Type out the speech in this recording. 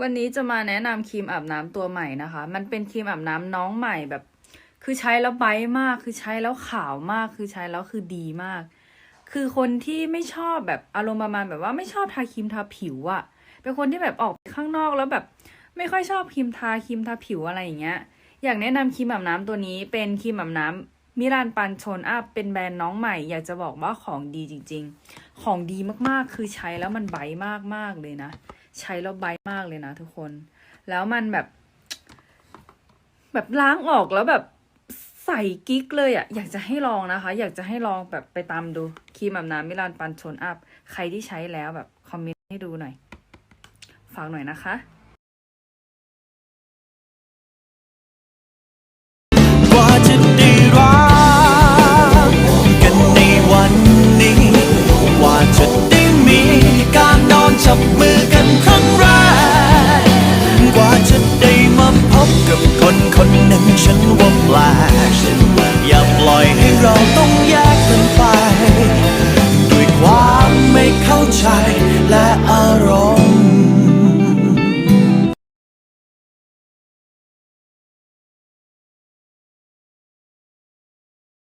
วันนี้จะมาแนะนำครีมอาบน้ำตัวใหม่นะคะ มันเป็นครีมอาบน้ำน้องใหม่แบบ คือใช้แล้วไบท์มาก คือใช้แล้วขาวมาก คือใช้แล้วคือดีมาก คือคนที่ไม่ชอบแบบอารมณ์ประมาณแบบว่าไม่ชอบทาครีมทาผิวอะเป็นคนที่แบบออกไปข้างนอกแล้วแบบ ไม่ค่อยชอบครีมทาครีมทาผิวอะไรอย่างเงี้ย อยากแนะนำครีมอาบน้ำตัวนี้เป็นครีมอาบน้ำ มิรานปันชนอัพเป็นแบรนด์น้องใหม่ อยากจะบอกว่าของดีจริง ๆ ของดีมากๆ คือใช้แล้วมันไบท์มากๆเลยนะ ใช้แล้วไบมากเลยนะทุกคน แล้วมันแบบ แบบล้างออกแล้วแบบใส่กิ๊กเลยอะ่ะ อยากจะให้ลองนะคะ อยากจะให้ลองแบบไปตามดูครีมอาบน้ำมิลานปันชนอัพ ใครที่ใช้แล้วแบบคอมเมนต์ให้ดูหน่อย ฝากหน่อยนะคะว่าจะได้รัก จับมือกันครั้งแรก กว่าจะได้มาพบกับคนคนหนึ่งฉันว่าแปลกอย่าปล่อยให้เราต้องแยกกันไป ด้วยความไม่เข้าใจและอ